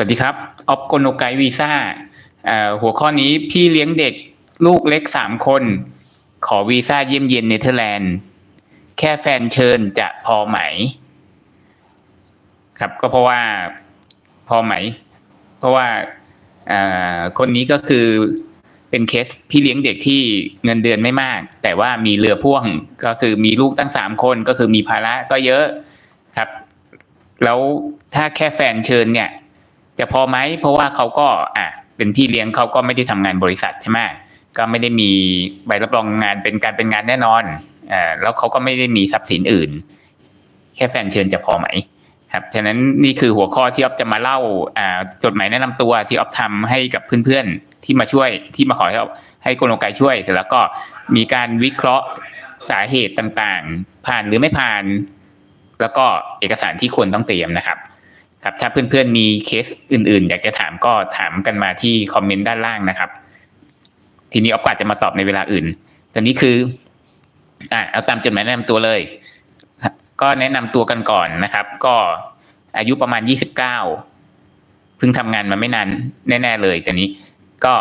สวัสดีครับออฟโกโนไกวีซ่าหัวข้อนี้พี่เลี้ยงเด็กลูกเล็กสามคน ขอวีซ่าเยี่ยมเยียนเนเธอร์แลนด์ แค่แฟนเชิญจะพอไหม ครับก็เพราะว่าพอไหม เพราะว่าอ่าคนนี้ก็คือเป็นเคสพี่เลี้ยงเด็กที่เงินเดือนไม่มาก แต่ว่ามีเรือพ่วงก็คือมีลูกตั้งสามคนก็คือมีภาระก็เยอะครับ แล้วถ้าแค่แฟนเชิญเนี่ย จะพอไหมเพราะว่าเขาก็อะเป็นพี่เลี้ยงเขาก็ไม่ได้ทำงานบริษัทใช่ไหมก็ไม่ได้มีใบรับรองงานเป็นการเป็นงานแน่นอนอ่าแล้วเขาก็ไม่ได้มีทรัพย์สินอื่น แค่แฟนเชิญจะพอไหมครับฉะนั้นนี่คือหัวข้อที่ออฟจะมาเล่าอ่าจดหมายแนะนำตัวที่ออฟทำให้กับเพื่อนๆที่มาช่วยที่มาขอให้ออฟให้กลไกช่วยเสร็จแล้วก็มีการวิเคราะห์สาเหตุต่างๆ ผ่านหรือไม่ผ่าน แล้วก็เอกสารที่ควรต้องเตรียมนะครับ ครับถ้าเพื่อนๆมีเคสอื่นๆ อยากจะถามก็ถามกันมาที่คอมเมนต์ด้านล่างนะครับ ทีนี้ออฟก็อาจจะมาตอบในเวลาอื่นตอนนี้คืออ่าเอาตามจดหมายแนะนำตัวเลย ก็แนะนำตัวกันก่อนนะครับ ก็อายุประมาณยี่สิบเก้าเพิ่งทำงานมาไม่นานแน่ ๆ เลยตอนนี้ก็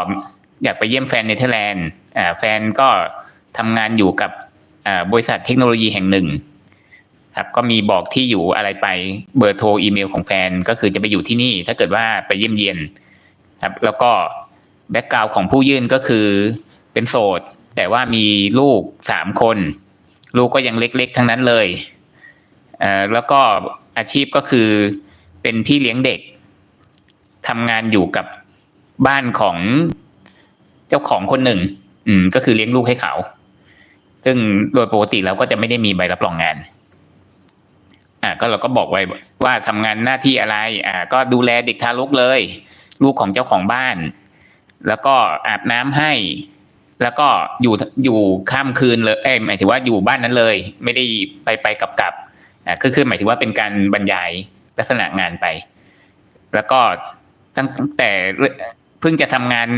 อยากไปเยี่ยมแฟนเนเธอร์แลนด์อ่าแฟนก็ทำงานอยู่กับบริษัทเทคโนโลยีแห่งหนึ่ง ครับก็มีบอกที่อยู่อะไรไปเบอร์โทรอีเมลของแฟนก็คือจะไปอยู่ที่นี่ ถ้าเกิดว่าไปเยี่ยมเยียนครับ แล้วก็แบ็กกราวของผู้ยื่นก็คือเป็นโสด แต่ว่ามีลูกสามคน ลูกก็ยังเล็กๆ ทั้งนั้นเลยเอ่อแล้วก็อาชีพก็คือเป็นพี่เลี้ยงเด็กทำงานอยู่กับบ้านของเจ้าของคนหนึ่ง อืม ก็คือเลี้ยงลูกให้เขา ซึ่งโดยปกติแล้วก็จะไม่ได้มีใบรับรองงาน อ่าก็เราก็บอกไว้ว่าทำงานหน้าที่อะไรอ่าก็ดูแลเด็กทารกเลย ลูกของเจ้าของบ้าน แล้วก็อาบน้ำให้ แล้วก็อยู่อยู่ข้ามคืนเลยเอ้หมายถึงว่าอยู่บ้านนั้นเลย ไม่ได้ไปไปกลับกลับอ่าคือคือหมายถึงว่าเป็นการบรรยายลักษณะงานไป แล้วก็ตั้งแต่เพิ่งจะทำงาน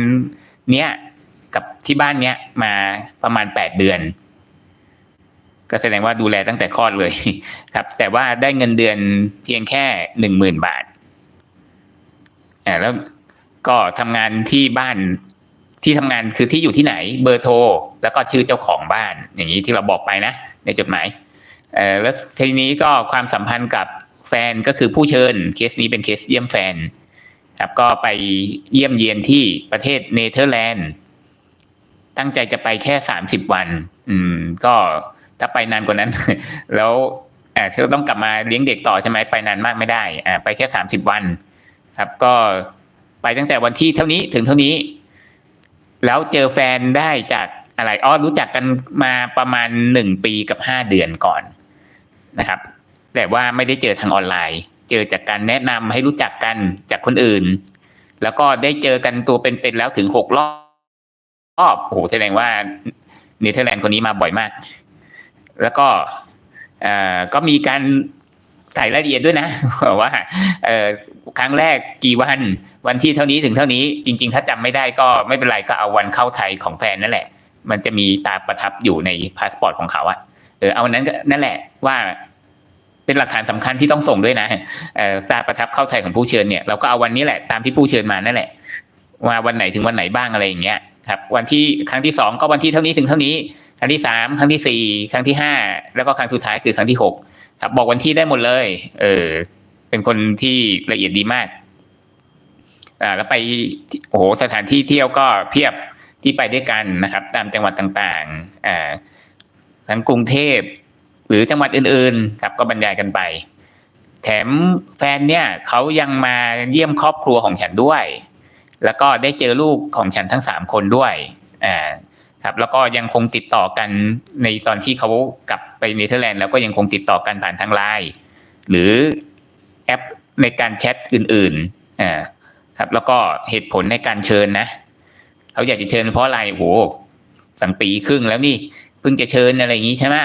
เนี้ยกับที่บ้านเนี้ยมาประมาณแปดเดือน ก็แสดงว่าดูแลตั้งแต่คลอดเลยครับ แต่ว่าได้เงินเดือนเพียงแค่หนึ่งหมื่นบาทอ่าแล้วก็ทำงานที่บ้านที่ทำงานคือที่อยู่ที่ไหนเบอร์โทร แล้วก็ชื่อเจ้าของบ้าน อย่างนี้ที่เราบอกไปนะ ในจดหมายเออแล้วทีนี้ก็ความสัมพันธ์กับแฟนก็คือผู้เชิญเคสนี้เป็นเคสเยี่ยมแฟนครับก็ไปเยี่ยมเยียนที่ประเทศเนเธอร์แลนด์ ตั้งใจจะไปแค่สามสิบวัน อืม ก็ ถ้าไปนานกว่านั้น แล้วอ่าเธอต้องกลับมาเลี้ยงเด็กต่อใช่ไหมไปนานมากไม่ได้อ่าไปแค่สามสิบวัน ครับ ก็ไปตั้งแต่วันที่เท่านี้ถึงเท่านี้ แล้วเจอแฟนได้จากอะไรอ้อรู้จักกันมาประมาณหนึ่งปีกับห้าเดือนก่อนนะครับ แต่ว่าไม่ได้เจอทางออนไลน์ เจอจากการแนะนำให้รู้จักกันจากคนอื่น แล้วก็ได้เจอกันตัวเป็นๆแล้วถึงหกรอบรอบโอ้โหแสดงว่าเนเธอร์แลนด์คนนี้มาบ่อยมาก แล้วก็ก็มีการใส่รายละเอียดด้วยนะว่าเอ่อครั้งแรกกี่วันวันที่เท่านี้ถึงเท่านี้จริง ๆ ถ้าจำไม่ได้ก็ไม่เป็นไรก็เอาวันเข้าไทยของแฟนนั่นแหละ มันจะมีตาประทับอยู่ในพาสปอร์ตของเขาอะเออเอาวันนั้นนั่นแหละว่าเป็นหลักฐานสำคัญที่ต้องส่งด้วยนะเออทราประทับเข้าไทยของผู้เชิญเนี่ยเราก็เอาวันนี้แหละตามที่ผู้เชิญมานั่นแหละว่าวันไหนถึงวันไหนบ้างอะไรอย่างเงี้ยครับ วันที่ครั้งที่สองก็วันที่เท่านี้ถึงเท่านี้ ครั้งที่สามครั้งที่สี่ครั้งที่ห้าแล้วก็ครั้งสุดท้ายคือครั้งที่หกครับบอกวันที่ได้หมดเลย เออ เป็นคนที่ละเอียดดีมาก อ่า แล้วไปโอ้โหสถานที่เที่ยวก็เพียบที่ไปด้วยกันนะครับ ตามจังหวัดต่างๆ อ่าทั้งกรุงเทพหรือจังหวัดอื่นๆ ครับ ก็บรรยายกันไป แถมแฟนเนี่ยเขายังมาเยี่ยมครอบครัวของฉันด้วย แล้วก็ได้เจอลูกของฉันทั้งสามคนด้วย อ่า ครับแล้วก็ยังคงติดต่อกันในตอนที่เขากลับไปเนเธอร์แลนด์แล้วก็ยังคงติดต่อกันผ่านทางไลน์หรือแอปในการแชทอื่นๆอ่าครับแล้วก็เหตุผลในการเชิญนะเขาอยากจะเชิญเพราะอะไรโหสังปีครึ่งแล้วนี่เพิ่งจะเชิญอะไรอย่างนี้ใช่ไหม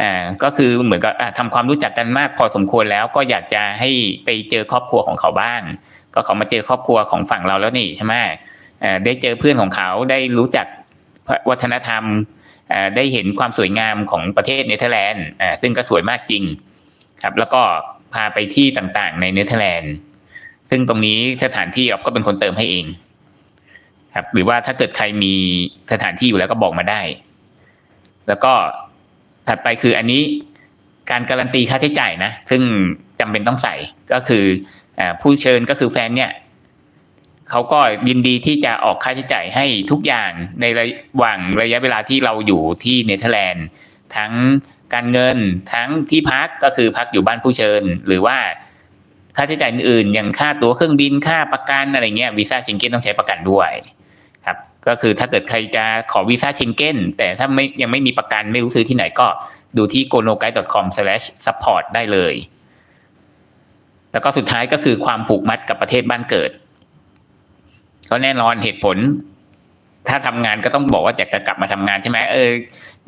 อ่าก็คือเหมือนกับอะทำความรู้จักกันมากพอสมควรแล้วก็อยากจะให้ไปเจอครอบครัวของเขาบ้าง ก็เขามาเจอครอบครัวของฝั่งเราแล้วนี่ใช่ไหมอ่าได้เจอเพื่อนของเขาได้รู้จัก วัฒนธรรมได้เห็นความสวยงามของประเทศเนเธอร์แลนด์ซึ่งก็สวยมากจริงครับ แล้วก็พาไปที่ต่างๆ ในเนเธอร์แลนด์ซึ่งตรงนี้สถานที่ออฟก็เป็นคนเติมให้เอง ครับ หรือว่าถ้าเกิดใครมีสถานที่อยู่แล้วก็บอกมาได้ แล้วก็ถัดไปคืออันนี้การการันตีค่าใช้จ่ายนะ ซึ่งจำเป็นต้องใส่ก็คืออผู้เชิญก็คือแฟนเนี่ย เขาก็ยินดีที่จะออกค่าใช้จ่ายให้ทุกอย่างในระหว่างระยะเวลาที่เราอยู่ที่เนเธอร์แลนด์ ทั้งการเงินทั้งที่พักก็คือพักอยู่บ้านผู้เชิญ หรือว่าค่าใช้จ่ายอื่นๆ อย่างค่าตั๋วเครื่องบินค่าประกันอะไรเงี้ยวีซ่าเชงเก้นต้องใช้ประกันด้วยครับ ก็คือถ้าเกิดใครจะขอวีซ่าเชงเก้นแต่ถ้าไม่ยังไม่มีประกันไม่รู้ซื้อที่ไหนก็ดูที่ g o n o g u i d e c o m s u p p o r t ได้เลย แล้วก็สุดท้ายก็คือความผูกมัดกับประเทศบ้านเกิด ก็แน่นอนเหตุผล ถ้าทำงานก็ต้องบอกว่าจะกลับมาทำงานใช่ไหมเออ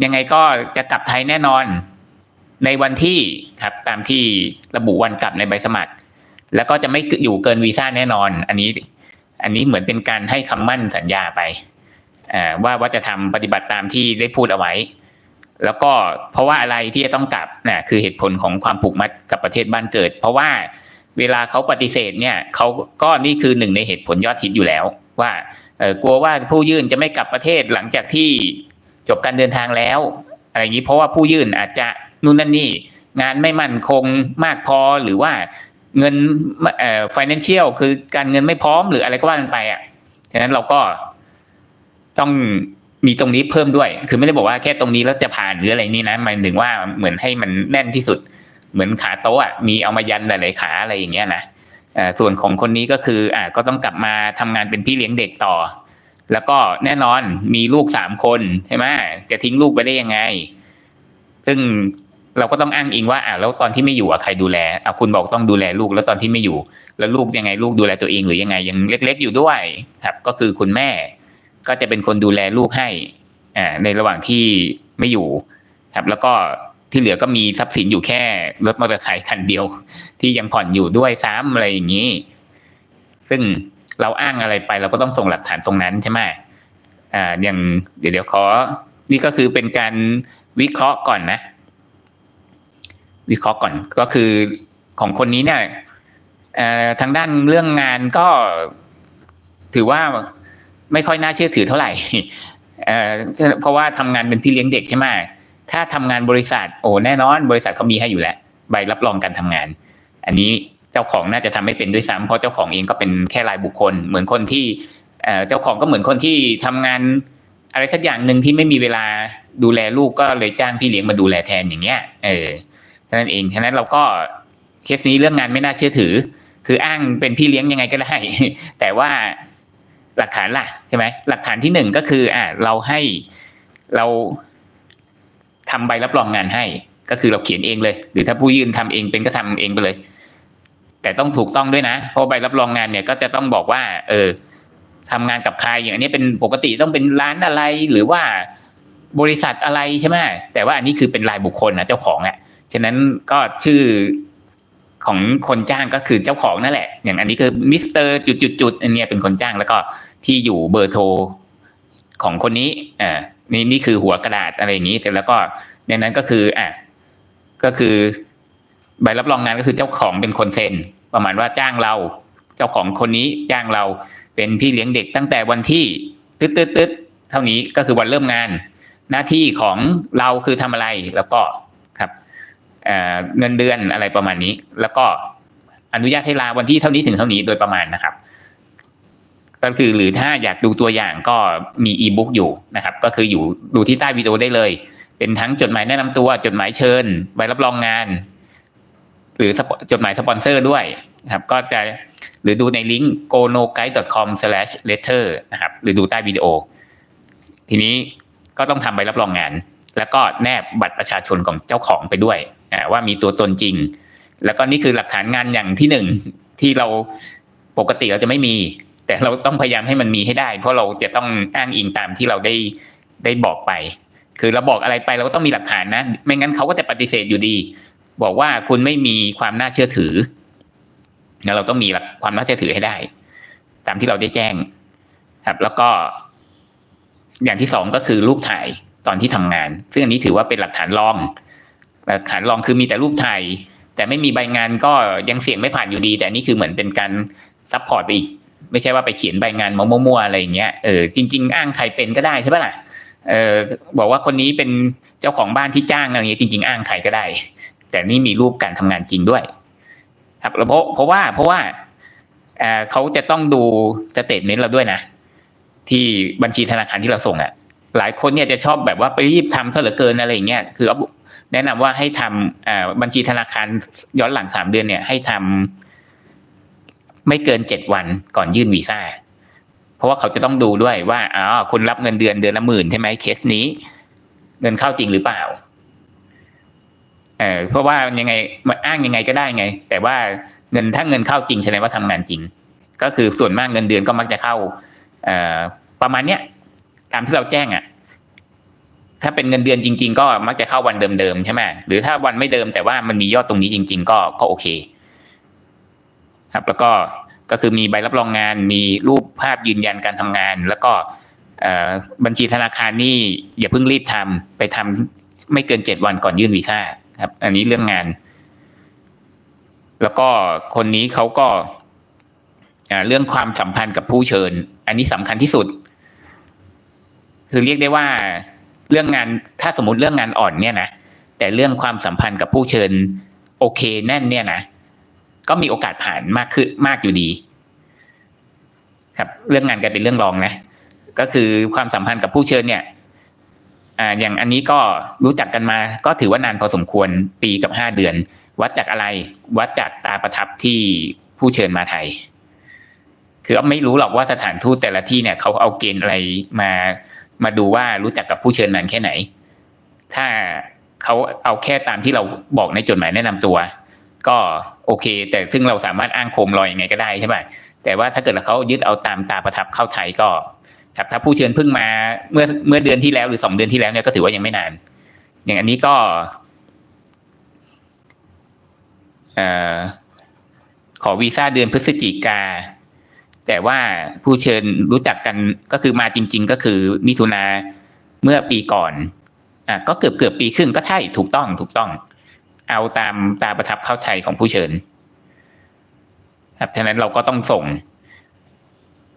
ยังไงก็จะกลับไทยแน่นอน ในวันที่ครับ ตามที่ระบุวันกลับในใบสมัคร แล้วก็จะไม่อยู่เกินวีซ่าแน่นอน อันนี้ อันนี้เหมือนเป็นการให้คำมั่นสัญญาไปว่าว่าจะทำปฏิบัติตามที่ได้พูดเอาไว้ แล้วก็เพราะว่าอะไรที่จะต้องกลับนะคือเหตุผลของความผูกมัดกับประเทศบ้านเกิด เพราะว่า เวลาเขาปฏิเสธเนี่ยเขาก็นี่คือหนึ่งในเหตุผลยอดฮิตอยู่แล้ว ว่ากลัวว่าผู้ยื่นจะไม่กลับประเทศหลังจากที่จบการเดินทางแล้ว อะไรอย่างนี้เพราะว่าผู้ยื่นอาจจะนู่นนั่นนี่ งานไม่มั่นคงมากพอหรือว่าเงินเอ่อ financial คือการเงินไม่พร้อมหรืออะไรก็ว่ากันไปอะฉะนั้นเราก็ต้องมีตรงนี้เพิ่มด้วย คือไม่ได้บอกว่าแค่ตรงนี้แล้วจะผ่านหรืออะไรนี่นะหมายถึงว่าเหมือนให้มันแน่นที่สุด เหมือนขาโต๊ะอะมีเอามายันหลายๆขาอะไรอย่างเงี้ยนะส่วนของคนนี้ก็คืออ่าก็ต้องกลับมาทำงานเป็นพี่เลี้ยงเด็กต่อ แล้วก็แน่นอนมีลูกสามคนใช่ไหมจะทิ้งลูกไปได้ยังไง ซึ่งเราก็ต้องอ้างอิงว่าอ่าแล้วตอนที่ไม่อยู่อะใครดูแลอะคุณบอกต้องดูแลลูกแล้วตอนที่ไม่อยู่ แล้วลูกยังไงลูกดูแลตัวเองหรือยังไงยังเล็ก ๆ อยู่ด้วยครับ ก็คือคุณแม่ ก็จะเป็นคนดูแลลูกให้อ่าในระหว่างที่ไม่อยู่ ครับ แล้วก็ ที่เหลือก็มีทรัพย์สินอยู่แค่รถมอเตอร์ไซค์คันเดียว ที่ยังผ่อนอยู่ด้วยซ้ำอะไรอย่างนี้ ซึ่งเราอ้างอะไรไปเราก็ต้องส่งหลักฐานตรงนั้นใช่ไหมอ่าอย่างเดี๋ยวเดี๋ยวขอ นี่ก็คือเป็นการวิเคราะห์ก่อนนะ วิเคราะห์ก่อนก็คือของคนนี้เนี่ยทางด้านเรื่องงานก็ถือว่าไม่ค่อยน่าเชื่อถือเท่าไหร่ เพราะว่าทำงานเป็นพี่เลี้ยงเด็กใช่ไหม ถ้าทำงานบริษัทโอ้แน่นอน บริษัทเขามีให้อยู่แล้วใบรับรองการทำงาน อันนี้เจ้าของน่าจะทำไม่เป็นด้วยซ้ำเพราะเจ้าของเองก็เป็นแค่รายบุคคล เหมือนคนที่เจ้าของก็เหมือนคนที่ทำงานอะไรสักอย่างหนึ่งที่ไม่มีเวลาดูแลลูกก็เลยจ้างพี่เลี้ยงมาดูแลแทนอย่างเงี้ย เออท่านั้นเองฉะนั้นเราก็เคสนี้เรื่องงานไม่น่าเชื่อถือ คืออ้างเป็นพี่เลี้ยงยังไงก็ได้ แต่ว่าหลักฐานล่ะใช่ไหมหลักฐานที่หนึ่งก็คือ อ่าเราให้เรา ทำใบรับรองงานให้ ก็คือเราเขียนเองเลย หรือถ้าผู้ยื่นทำเองเป็นก็ทำเองไปเลย แต่ต้องถูกต้องด้วยนะ เพราะใบรับรองงานเนี่ยก็จะต้องบอกว่า เออทำงานกับใครอย่างนี้เป็นปกติต้องเป็นร้านอะไรหรือว่าบริษัทอะไรใช่ไหมแต่ว่าอันนี้คือเป็นรายบุคคลนะเจ้าของอะฉะนั้นก็ชื่อของคนจ้างก็คือเจ้าของนั่นแหละ อย่างอันนี้คือมิสเตอร์จุดๆๆอันนี้เป็นคนจ้างแล้วก็ที่อยู่เบอร์โทรของคนนี้อ่า นี่นี่คือหัวกระดาษอะไรอย่างนี้ เสร็จแล้วก็ในนั้นก็คืออะก็คือ ใบรับรองงานก็คือเจ้าของเป็นคนเซ็น ประมาณว่าจ้างเรา เจ้าของคนนี้จ้างเราเป็นพี่เลี้ยงเด็กตั้งแต่วันที่ตึ๊ดตึ๊ดตึ๊ดเท่านี้ก็คือวันเริ่มงาน หน้าที่ของเราคือทำอะไรแล้วก็ครับเงินเดือนอะไรประมาณนี้ แล้วก็อนุญาตให้ลาวันที่เท่านี้ถึงเท่านี้โดยประมาณนะครับ ก็คือหรือถ้าอยากดูตัวอย่างก็มีอีบุ๊กอยู่นะครับ ก็คืออยู่ดูที่ใต้วิดีโอได้เลย เป็นทั้งจดหมายแนะนำตัว จดหมายเชิญใบรับรองงาน หรือจดหมายสปอนเซอร์ด้วยครับ ก็จะหรือดูในลิงก์ gonoguide.com/letter นะครับ หรือดูใต้วิดีโอ ทีนี้ก็ต้องทำใบรับรองงาน แล้วก็แนบบัตรประชาชนของเจ้าของไปด้วยว่ามีตัวตนจริง แล้วก็นี่คือหลักฐานงานอย่างที่หนึ่งที่เราปกติเราจะไม่มี แต่เราต้องพยายามให้มันมีให้ได้ เพราะเราจะต้องอ้างอิงตามที่เราได้ได้บอกไป คือเราบอกอะไรไปเราก็ต้องมีหลักฐานนะ ไม่งั้นเขาก็จะปฏิเสธอยู่ดี บอกว่าคุณไม่มีความน่าเชื่อถือแล้วเราต้องมีความน่าเชื่อถือให้ได้ ตามที่เราได้แจ้ง ครับ แล้วก็ อย่างที่สองก็คือรูปถ่ายตอนที่ทำงาน ซึ่งอันนี้ถือว่าเป็นหลักฐานรอง หลักฐานรองคือมีแต่รูปถ่ายแต่ไม่มีใบงานก็ยังเสี่ยงไม่ผ่านอยู่ดี แต่อันนี่คือเหมือนเป็นการซัพพอร์ตไปอีก ไม่ใช่ว่าไปเขียนใบงานมั่วๆอะไรอย่างเงี้ยเออจริง ๆ อ้างใครเป็นก็ได้ใช่ปะล่ะเออบอกว่าคนนี้เป็นเจ้าของบ้านที่จ้างอะไรเงี้ยจริง ๆ อ้างใครก็ได้ แต่นี่มีรูปการทำงานจริงด้วย ครับแล้วเพราะเพราะว่าเพราะว่าเออเขาจะต้องดูสเตทเมนต์เราด้วยนะ ที่บัญชีธนาคารที่เราส่งอะ หลายคนเนี่ยจะชอบแบบว่าไปรีบทำซะเหลือเกินอะไรอย่างเงี้ยคือแนะนำว่าให้ทำอ่าบัญชีธนาคารย้อนหลังสามเดือนเนี่ยให้ทำ ไม่เกินเจ็ดวันก่อนยื่นวีซ่าเพราะว่าเขาจะต้องดูด้วยว่าอ๋อคุณรับเงินเดือนเดือนละหมื่นใช่ไหมเคสนี้ เงินเข้าจริงหรือเปล่าเออเพราะว่ายังไงมันอ้างยังไงก็ได้ไง แต่ว่าเงินถ้าเงินเข้าจริงแสดงว่าทำงานจริง ก็คือส่วนมากเงินเดือนก็มักจะเข้า เอ่อประมาณเนี้ยตามที่เราแจ้งอะ ถ้าเป็นเงินเดือนจริง ๆ ก็มักจะเข้าวันเดิมๆใช่ไหมหรือถ้าวันไม่เดิมแต่ว่ามันมียอดตรงนี้จริง ๆ ก็ก็โอเค ครับแล้วก็ก็คือมีใบรับรองงาน มีรูปภาพยืนยันการทำงาน แล้วก็บัญชีธนาคารนี่อย่าเพิ่งรีบทำไปทำไม่เกินเจ็ดวันก่อนยื่นวีซ่าครับ อันนี้เรื่องงาน แล้วก็คนนี้เขาก็เรื่องความสัมพันธ์กับผู้เชิญ อันนี้สำคัญที่สุด คือเรียกได้ว่าเรื่องงานถ้าสมมติเรื่องงานอ่อนเนี่ยนะแต่เรื่องความสัมพันธ์กับผู้เชิญ โอเคแน่นเนี่ยนะ ก็มีโอกาสผ่านมากขึ้นมากอยู่ดี ครับ เรื่องงานกลายเป็นเรื่องรองนะ ก็คือความสัมพันธ์กับผู้เชิญเนี่ย อ่า อย่างอันนี้ก็รู้จักกันมา ก็ถือว่านานพอสมควรปีกับห้าเดือน วัดจากอะไร วัดจากตาประทับที่ผู้เชิญมาไทย คือไม่รู้หรอกว่าสถานทูตแต่ละที่เนี่ยเขาเอาเกณฑ์อะไรมามาดูว่ารู้จักกับผู้เชิญนานแค่ไหน ถ้าเขาเอาแค่ตามที่เราบอกในจดหมายแนะนำตัว ก็โอเค แต่ซึ่งเราสามารถอ้างโคมลอยยังไงก็ได้ใช่ไหมแต่ว่าถ้าเกิดเขายึดเอาตามตาประทับเข้าไทยก็ครับถ้าผู้เชิญเพิ่งมาเมื่อเมื่อเดือนที่แล้วหรือสองเดือนที่แล้วเนี่ยก็ถือว่ายังไม่นาน อย่างอันนี้ก็เอ่อขอวีซ่าเดือนพฤศจิกา แต่ว่าผู้เชิญรู้จักกันก็คือมาจริง ๆ ก็คือมิถุนาเมื่อปีก่อนอะก็เกือบเกือบปีครึ่งก็ใช่ถูกต้องถูกต้อง เอาตามตาประทับเข้าไทยของผู้เชิญ ครับฉะนั้นเราก็ต้องส่ง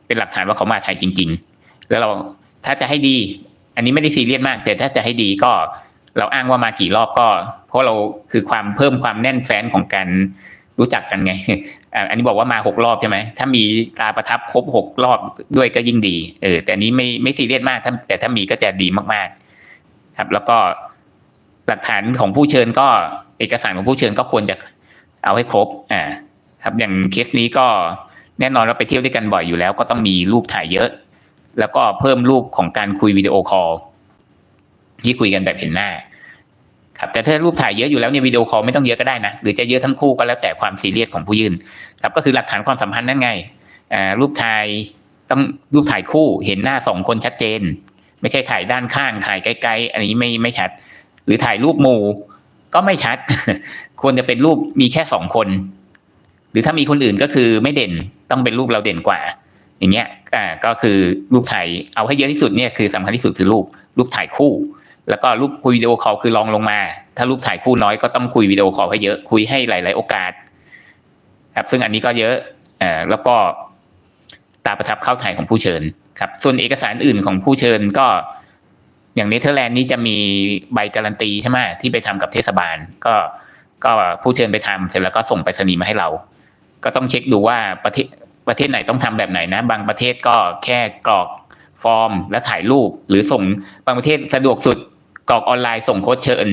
เป็นหลักฐานว่าเขามาไทยจริง ๆ แล้วเราถ้าจะให้ดี อันนี้ไม่ได้ซีเรียสมาก แต่ถ้าจะให้ดีก็เราอ้างว่ามากี่รอบก็ เพราะเราคือความเพิ่มความแน่นแฟ้นของการรู้จักกันไง อันนี้บอกว่ามาหกรอบใช่ไหม ถ้ามีตาประทับครบหกรอบด้วยก็ยิ่งดี เออ แต่อันนี้ไม่ไม่ซีเรียสมากาแต่ถ้ามีก็จะดีมาก ๆ ครับ แล้วก็หลักฐานของผู้เชิญก็ เอกสารของผู้เชิญก็ควรจะเอาให้ครบอ่าครับอย่างเคสนี้ก็แน่นอนเราไปเที่ยวด้วยกันบ่อยอยู่แล้ว ก็ต้องมีรูปถ่ายเยอะ แล้วก็เพิ่มรูปของการคุยวิดีโอคอลที่คุยกันแบบเห็นหน้า ครับแต่ถ้ารูปถ่ายเยอะอยู่แล้วเนี่ยวิดีโอคอลไม่ต้องเยอะก็ได้นะหรือจะเยอะทั้งคู่ก็แล้วแต่ความซีเรียสของผู้ยื่นครับก็คือหลักฐานความสัมพันธ์นั่นไงรูปถ่ายต้องรูปถ่ายคู่เห็นหน้าสองคนชัดเจน ไม่ใช่ถ่ายด้านข้างถ่ายไกลๆ อันนี้ไม่ไม่ชัด หรือถ่ายรูปหมู่ ก็ไม่ชัด ควรจะเป็นรูปมีแค่สองคน หรือถ้ามีคนอื่นก็คือไม่เด่นต้องเป็นรูปเราเด่นกว่า อย่างเงี้ยอ่าก็คือรูปถ่ายเอาให้เยอะที่สุดเนี่ยคือสำคัญที่สุดคือรูปรูปถ่ายคู่ แล้วก็รูปคุยวิดีโอคอลคือลองลงมา ถ้ารูปถ่ายคู่น้อยก็ต้องคุยวิดีโอคอลให้เยอะคุยให้หลาย ๆ โอกาส ครับซึ่งอันนี้ก็เยอะอ่าแล้วก็ตาประทับเข้าถ่ายของผู้เชิญครับ ส่วนเอกสารอื่นของผู้เชิญก็ อย่างเนเธอร์แลนด์นี่จะมีใบการันตีใช่ไหมที่ไปทำกับเทศบาล ก็ก็ผู้เชิญไปทำเสร็จแล้วก็ส่งไปรษณีมาให้เรา ก็ต้องเช็คดูว่าประเทศประเทศไหนต้องทำแบบไหนนะ บางประเทศก็แค่กรอกฟอร์มแล้วถ่ายรูป หรือส่งบางประเทศสะดวกสุดกรอกออนไลน์ส่งโค้ดเชิญ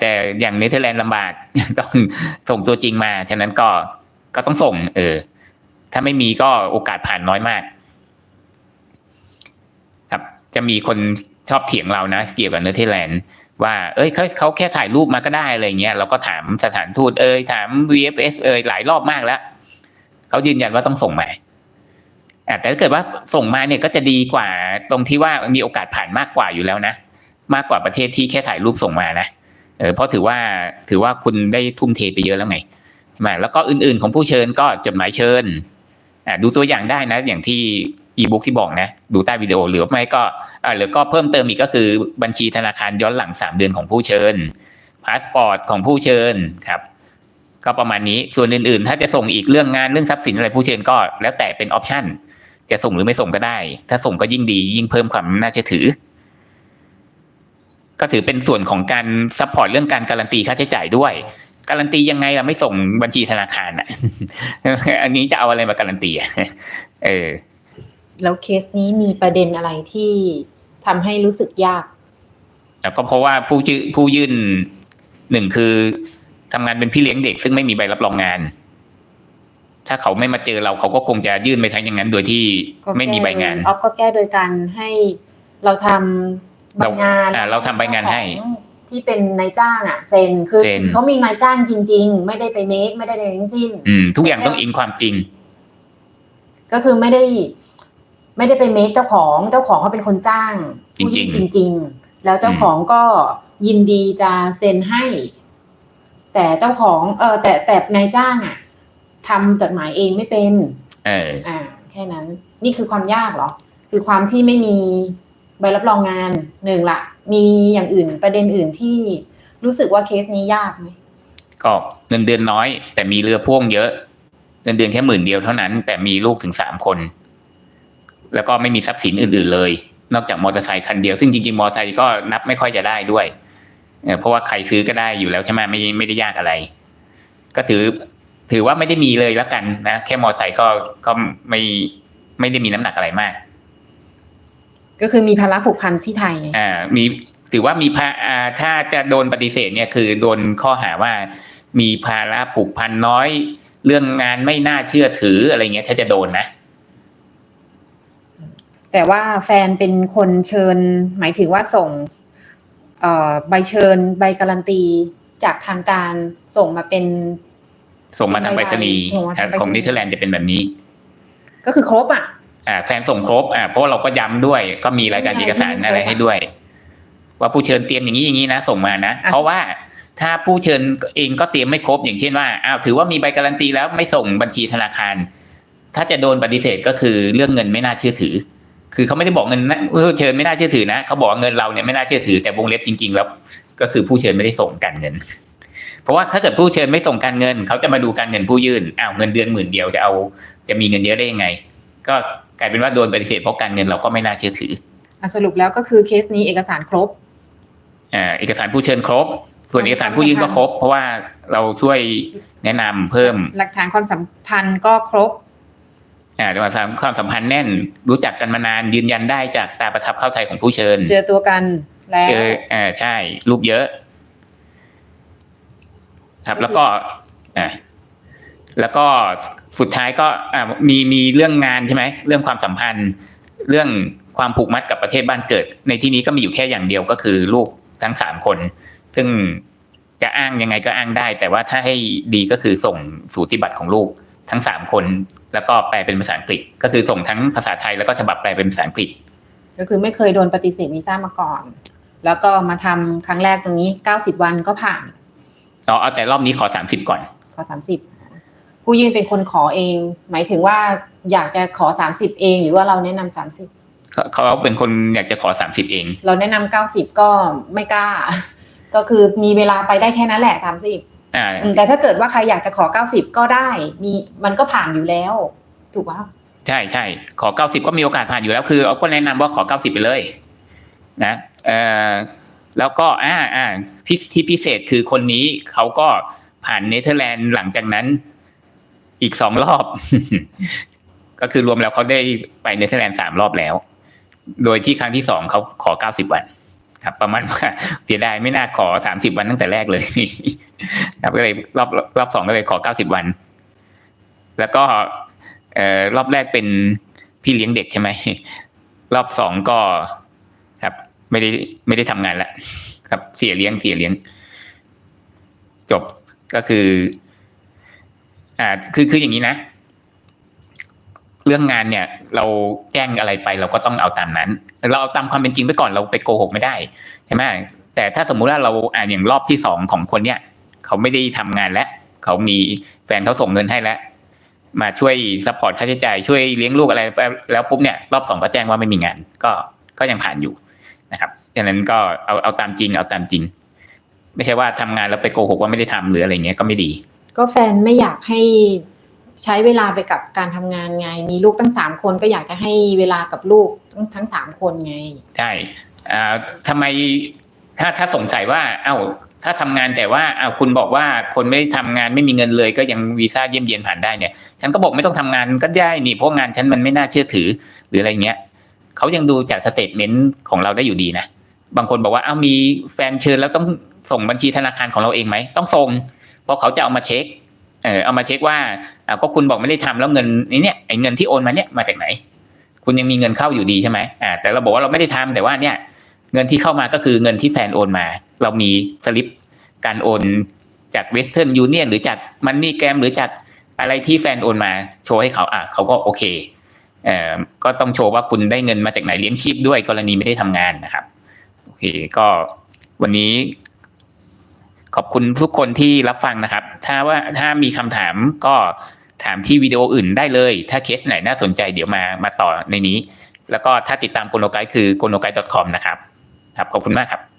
แต่อย่างเนเธอร์แลนด์ลำบากต้องส่งตัวจริงมา ฉะนั้นก็ก็ต้องส่ง เออ ถ้าไม่มีก็โอกาสผ่านน้อยมาก ครับ จะมีคน ชอบเถียงเรานะ เกี่ยวกับเนเธอร์แลนด์ว่า เอ้ยเขาเขาแค่ถ่ายรูปมาก็ได้อะไรเงี้ยเราก็ถามสถานทูตเอยถาม VFS เอยหลายรอบมากแล้วเขายืนยันว่าต้องส่งมาแต่ถ้าเกิดว่าส่งมาเนี่ยก็จะดีกว่าตรงที่ว่ามีโอกาสผ่านมากกว่าอยู่แล้วนะ มากกว่าประเทศที่แค่ถ่ายรูปส่งมานะเออเพราะถือว่าถือว่าคุณได้ทุ่มเทไปเยอะแล้วไงใช่ไหมแล้วก็อื่นๆของผู้เชิญก็จดหมายเชิญอ่าดูตัวอย่างได้นะ อย่างที่ อีบุ๊กที่บอกนะ ดูใต้วิดีโอหรือไม่ก็อ่าหรือก็เพิ่มเติมอีกก็คือบัญชีธนาคารย้อนหลังสามเดือนของผู้เชิญพาสปอร์ตของผู้เชิญครับ ก็ประมาณนี้ส่วนอื่นๆ ถ้าจะส่งอีกเรื่องงานเรื่องทรัพย์สินอะไรผู้เชิญก็ แล้วแต่เป็นออปชันจะส่งหรือไม่ส่งก็ได้ ถ้าส่งก็ยิ่งดียิ่งเพิ่มความน่าเชื่อถือ ก็ถือเป็นส่วนของการซัพพอร์ตเรื่องการการันตีค่าใช้จ่ายด้วย การันตียังไงเราไม่ส่งบัญชีธนาคารอะ อันนี้จะเอาอะไรมาการันตีอะเออ แล้วเคสนี้มีประเด็นอะไรที่ทำให้รู้สึกยาก แล้วก็เพราะว่าผู้ยื่นผู้ยื่นหนึ่งคือทำงานเป็นพี่เลี้ยงเด็ก ซึ่งไม่มีใบรับรองงาน ถ้าเขาไม่มาเจอเราเขาก็คงจะยื่นไปทั้งอย่างนั้น โดยที่ก็ไม่มีใบงานออฟก็แก้โดยการให้เราทำใบงานเราอ่าเราทำใบงานให้ของที่เป็นนายจ้างอะเซ็นคือเซ็นเขามีนายจ้างจริง ๆ ไม่ได้ไปเมคไม่ได้ในทั้งสิ้น อืม ทุกอย่างต้องอิงความจริง ก็คือไม่ได้ ไม่ได้ไปเมคเจ้าของเจ้าของเขาเป็นคนจ้างผู้จริงๆจริง ๆ แล้วเจ้าของก็ยินดีจะเซ็นให้ แต่เจ้าของ เออแต่แต่นายจ้างอะทำจดหมายเองไม่เป็นเอออ่า แค่นั้น นี่คือความยากเหรอ คือความที่ไม่มีใบรับรองงานหนึ่งละมีอย่างอื่นประเด็นอื่นที่รู้สึกว่าเคสนี้ยากไหมก็เงินเดือนน้อย แต่มีเรือพ่วงเยอะ เงินเดือนแค่หมื่นเดียวเท่านั้น แต่มีลูกถึงสามคน แล้วก็ไม่มีทรัพย์สินอื่น ๆเลย นอกจากมอเตอร์ไซค์คันเดียว ซึ่งจริงๆ มอเตอร์ไซค์ก็นับไม่ค่อยจะได้ด้วยเออเพราะว่าใครซื้อก็ได้อยู่แล้วใช่ไหมไม่ไม่ได้ยากอะไร ก็ถือ ถือว่าไม่ได้มีเลยแล้วกันนะแค่มอเตอร์ไซค์ก็ก็ไม่ไม่ได้มีน้ำหนักอะไรมาก ก็คือมีภาระผูกพันที่ไทยไงอ่ามีถือว่ามีภาอ่าถ้าจะโดนปฏิเสธเนี่ยคือโดนข้อหาว่ามีภาระผูกพันน้อย เรื่องงานไม่น่าเชื่อถืออะไรเงี้ย ถ้าจะโดนนะ แต่ว่าแฟนเป็นคนเชิญ หมายถึงว่าส่งเอ่อใบเชิญใบการันตี จากทางการส่งมาเป็น ส่งมาทางไปรษณีย์ส่งมาทางไปรษณีย์ของเนเธอร์แลนด์จะเป็นแบบนี้ ก็คือครบอะอ่าแฟนส่งครบอ่าเพราะว่าเราก็ย้ำด้วย ก็มีรายการไม่เอเป็นไรกสารไม่เป็นไรอะไรให้ด้วย ว่าผู้เชิญเตรียมอย่างนี้อย่างนี้นะส่งมานะอะเพราะว่าถ้าผู้เชิญเองก็เตรียมไม่ครบอย่างเช่นว่าอ้าวถือว่ามีใบการันตีแล้วไม่ส่งบัญชีธนาคาร ถ้าจะโดนปฏิเสธก็คือเรื่องเงินไม่น่าเชื่อถือ คือเขาไม่ได้บอกเงินนะผู้เชิญไม่น่าเชื่อถือนะเขาบอกว่าเงินเราเนี่ยไม่น่าเชื่อถือแต่วงเล็บจริง ๆ แล้ว ก็คือผู้เชิญไม่ได้ส่งการเงิน เพราะว่าถ้าเกิดผู้เชิญไม่ส่งการเงินเขาจะมาดูการเงินผู้ยื่นอ้าวเงินเดือนหมื่นเดียวจะเอา จะมีเงินเยอะได้ยังไง ก็กลายเป็นว่าโดนปฏิเสธเพราะการเงินเราก็ไม่น่าเชื่อถืออะสรุปแล้วก็คือเคสนี้เอกสารครบอ่าเอกสารผู้เชิญครบ ส่วนเอกสารผู้ยื่นก็ครบ เพราะว่าเราช่วยแนะนำเพิ่ม หลักฐานความสัมพันธ์ก็ครบ อ่าความสัมความสัมพันธ์แน่น รู้จักกันมานานยืนยันได้จากตาประทับเข้าใจของผู้เชิญ เจอตัวกันแล้วเจออ่าใช่รูปเยอะ ครับแล้วก็อ่าแล้วก็สุดท้ายก็อ่ามีมีเรื่องงานใช่ไหมเรื่องความสัมพันธ์ เรื่องความผูกมัดกับประเทศบ้านเกิด ในที่นี้ก็มีอยู่แค่อย่างเดียวก็คือลูกทั้งสามคน ซึ่งจะอ้างยังไงก็อ้างได้ แต่ว่าถ้าให้ดีก็คือส่งสูติบัตรของลูกทั้งสามคน แล้วก็แปลเป็นภาษาอังกฤษ ก็คือส่งทั้งภาษาไทยแล้วก็ฉบับแปลเป็นภาษาอังกฤษ ก็คือไม่เคยโดนปฏิเสธวีซ่ามาก่อน แล้วก็มาทำครั้งแรกตรงนี้90วันก็ผ่านเอาเอาแต่รอบนี้ขอสามสิบก่อน ขอ30ผู้ยื่นเป็นคนขอเอง หมายถึงว่าอยากจะขอ30เอง หรือว่าเราแนะนำ30เขาเขาเป็นคนอยากจะขอสามสิบเอง เราแนะนำ90ก็ไม่กล้า ก็คือมีเวลาไปได้แค่นั้นแหละ30อ่าอืม แต่ถ้าเกิดว่าใครอยากจะขอ 90 ก็ได้มีมันก็ผ่านอยู่แล้ว ถูกป่ะใช่ใช่ขอเก้าสิบก็มีโอกาสผ่านอยู่แล้วคือเอาก็แนะนำว่าขอเก้าสิบไปเลย นะเอ่อแล้วก็อ่าอ่าที่ที่พิเศษคือคนนี้เขาก็ผ่านเนเธอร์แลนด์หลังจากนั้น อีกสองรอบ ก็คือรวมแล้วเขาได้ไปเนเธอร์แลนด์สามรอบแล้ว โดยที่ครั้งที่สองเขาขอเก้าสิบวัน ครับ ประมาณว่าเสียดายไม่น่าขอสามสิบวันตั้งแต่แรกเลยครับก็เลยรอบรอบสองก็เลยขอเก้าสิบวัน แล้วก็เอ่อรอบแรกเป็นพี่เลี้ยงเด็กใช่ไหมรอบสองก็ครับ ไม่ได้ไม่ได้ทำงานแล้วครับเสียเลี้ยงเสียเลี้ยง จบก็คือ อ่าคือคืออย่างนี้นะ เรื่องงานเนี่ย เราแจ้งอะไรไปเราก็ต้องเอาตามนั้น เราเอาตามความเป็นจริงไปก่อนเราไปโกหกไม่ได้ใช่ไหมแต่ถ้าสมมุติว่าเราอ่านอย่างรอบที่สองของคนเนี่ย เขาไม่ได้ทำงานแล้วเขามีแฟนเขาส่งเงินให้แล้วมาช่วยซัพพอร์ตค่าใช้จ่ายช่วยเลี้ยงลูกอะไรแล้วปุ๊บเนี่ยรอบสองก็แจ้งว่าไม่มีงาน ก็ก็ยังผ่านอยู่นะครับดังนั้นก็เอาเอาตามจริงเอาตามจริง ไม่ใช่ว่าทำงานแล้วไปโกหกว่าไม่ได้ทำหรืออะไรเงี้ยก็ไม่ดี ก็แฟนไม่อยากให้ ใช้เวลาไปกับการทำงานไง มีลูกตั้งสามคนก็อยากจะให้เวลากับลูกทั้งทั้งสามคนไง ใช่อ่าทำไมถ้าถ้าสงสัยว่า เอ้า ถ้าทำงานแต่ว่าเอ้าคุณบอกว่าคนไม่ได้ทำงานไม่มีเงินเลย ก็ยังวีซ่าเยี่ยมเยียนผ่านได้เนี่ย ฉันก็บอกไม่ต้องทำงานก็ได้นี่เพราะงานฉันมันไม่น่าเชื่อถือ หรืออะไรเงี้ยเขายังดูจากสเตทเมนต์ของเราได้อยู่ดีนะบางคนบอกว่าเอ้ามีแฟนเชิญแล้วต้องส่งบัญชีธนาคารของเราเองไหมต้องส่งเพราะเขาจะเอามาเช็ค เออเอามาเช็คว่าอ่าก็คุณบอกไม่ได้ทำแล้วเงินนี้เนี่ยไอ้เงินที่โอนมาเนี่ยมาจากไหน คุณยังมีเงินเข้าอยู่ดีใช่ไหมอ่าแต่เราบอกว่าเราไม่ได้ทำแต่ว่าเนี่ย เงินที่เข้ามาก็คือเงินที่แฟนโอนมา เรามีสลิปการโอนจากเวสเทิร์นยูเนียนหรือจากมันนี่แกรมหรือจากอะไรที่แฟนโอนมาโชว์ให้เขาอะเขาก็โอเคเอ่อก็ต้องโชว์ว่าคุณได้เงินมาจากไหนเลี้ยงชีพด้วยกรณีไม่ได้ทำงานนะครับโอเคก็วันนี้ ขอบคุณทุกคนที่รับฟังนะครับ ถ้าว่าถ้ามีคำถามก็ถามที่วิดีโออื่นได้เลย ถ้าเคสไหนน่าสนใจเดี๋ยวมามาต่อในนี้ แล้วก็ถ้าติดตามโกโนไกคือกลโลไกด์ c o m นะครับ ครับ ขอบคุณมากครับ